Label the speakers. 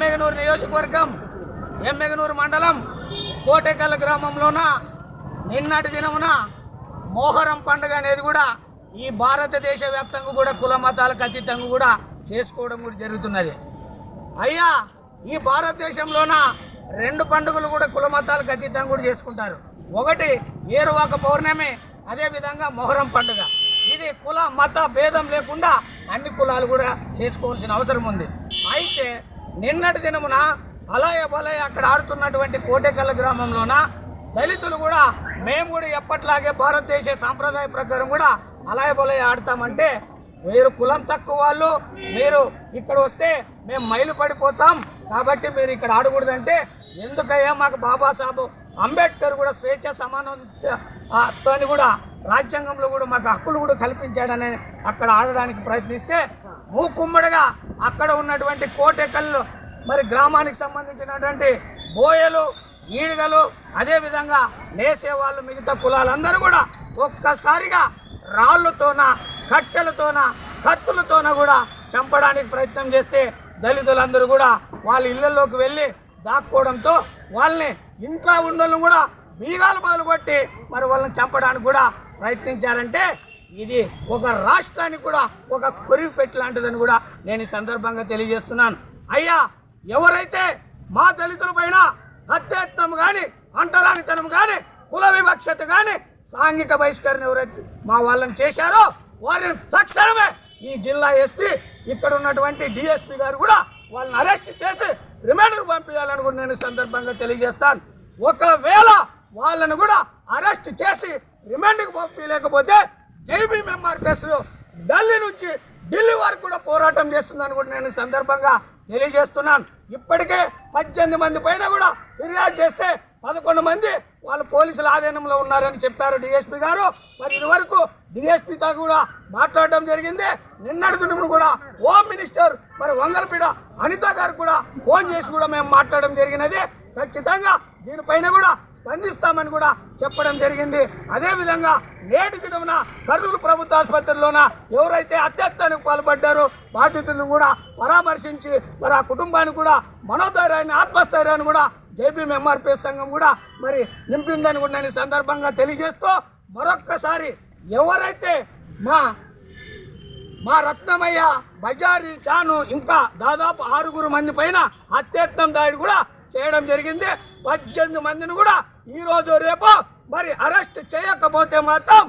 Speaker 1: ఎమ్మెగనూరు నియోజకవర్గం ఎమ్మెగనూరు మండలం కోటేకల్ గ్రామంలోన నిన్నటి దినమున మోహరం పండుగ అనేది కూడా ఈ భారతదేశ వ్యాప్తంగా కూడా కుల మతాలకు అతీతంగా కూడా చేసుకోవడం కూడా జరుగుతున్నది. అయ్యా ఈ భారతదేశంలోన రెండు పండుగలు కూడా కుల మతాలకు అతీతంగా కూడా చేసుకుంటారు. ఒకటి ఏరువాక పౌర్ణమి అదేవిధంగా మొహరం పండుగ. ఇది కుల మత భేదం లేకుండా అన్ని కులాలు కూడా చేసుకోవాల్సిన అవసరం ఉంది. అయితే నిన్నటి దినమున అలయ బలయ అక్కడ ఆడుతున్నటువంటి కోటేకల్ల గ్రామంలోన దళితులు కూడా మేము కూడా ఎప్పట్లాగే భారతదేశ సాంప్రదాయ ప్రకారం కూడా అలయ బలయ ఆడతామంటే మీరు కులం తక్కువ వాళ్ళు మీరు ఇక్కడ వస్తే మేము మైలు పడిపోతాం. కాబట్టి మీరు ఇక్కడ ఆడకూడదంటే ఎందుకయ్యా మాకు బాబాసాహెబ్ అంబేద్కర్ కూడా స్వేచ్ఛ సమానతో కూడా రాజ్యాంగంలో కూడా మాకు హక్కులు కూడా కల్పించాడని అక్కడ ఆడడానికి ప్రయత్నిస్తే మూకుమ్మడిగా అక్కడ ఉన్నటువంటి కోటెకల్లు మరి గ్రామానికి సంబంధించినటువంటి బోయలు ఈడిగలు అదేవిధంగా నేసేవాళ్ళు మిగతా కులాలందరూ కూడా ఒక్కసారిగా రాళ్ళతోన కట్టెలతోన కత్తులతోన కూడా చంపడానికి ప్రయత్నం చేస్తే దళితులందరూ కూడా వాళ్ళ ఇళ్ళలోకి వెళ్ళి దాక్కోవడంతో వాళ్ళని ఇంట్లో ఉండలను కూడా బీగాలు పగలు కొట్టి మరి వాళ్ళని చంపడానికి కూడా ప్రయత్నించారంటే ఇది ఒక రాష్ట్రానికి కూడా ఒక కొరివి పెట్టి లాంటిదని కూడా నేను ఈ సందర్భంగా తెలియజేస్తున్నాను. అయ్యా ఎవరైతే మా దళితుల పైన హత్యాయత్నం కానీ అంటరానితనం కానీ కుల వివక్షత కానీ సాంఘిక బహిష్కరణ ఎవరైతే మా వాళ్ళని చేశారో వారిని తక్షణమే ఈ జిల్లా ఎస్పీ ఇక్కడ ఉన్నటువంటి డిఎస్పీ గారు కూడా వాళ్ళని అరెస్ట్ చేసి రిమాండ్కు పంపించాలని కూడా నేను సందర్భంగా తెలియజేస్తాను. ఒకవేళ వాళ్ళను కూడా అరెస్ట్ చేసి రిమాండ్కి పంపించలేకపోతే జైబీ ఎంఆర్పిఎస్ ఢిల్లీ నుంచి ఢిల్లీ వరకు కూడా పోరాటం చేస్తుందని కూడా నేను సందర్భంగా తెలియజేస్తున్నాను. ఇప్పటికే పద్దెనిమిది మంది పైన కూడా ఫిర్యాదు చేస్తే పదకొండు మంది వాళ్ళు పోలీసుల ఆధీనంలో ఉన్నారని చెప్పారు డిఎస్పి గారు. మరి ఇదివరకు డిఎస్పితో కూడా మాట్లాడడం జరిగింది. నిన్నటి కూడా హోమ్ మినిస్టర్ మరి వంగలపీడ అనిత గారు కూడా ఫోన్ చేసి కూడా మేము మాట్లాడడం జరిగినది. ఖచ్చితంగా దీనిపైన కూడా స్పందిస్తామని కూడా చెప్పడం జరిగింది. అదేవిధంగా నేటి దినమున కర్నూలు ప్రభుత్వ ఆసుపత్రిలోన ఎవరైతే అత్యత్తానికి పాల్పడ్డారో బాధితులను కూడా పరామర్శించి మరి ఆ కుటుంబానికి కూడా మనోధైర్యాన్ని ఆత్మస్థైర్యాన్ని కూడా జేపీఎం ఎంఆర్పిఎస్ సంఘం కూడా మరి నింపిందని కూడా నేను సందర్భంగా తెలియజేస్తూ మరొక్కసారి ఎవరైతే మా మా రత్నమయ్య బజారి చాను ఇంకా దాదాపు ఆరుగురు మంది పైన అత్యర్థం దాడి కూడా చేయడం జరిగింది. పద్దెనిమిది మందిని కూడా ఈరోజు రేపు మరి అరెస్ట్ చేయకపోతే మాత్రం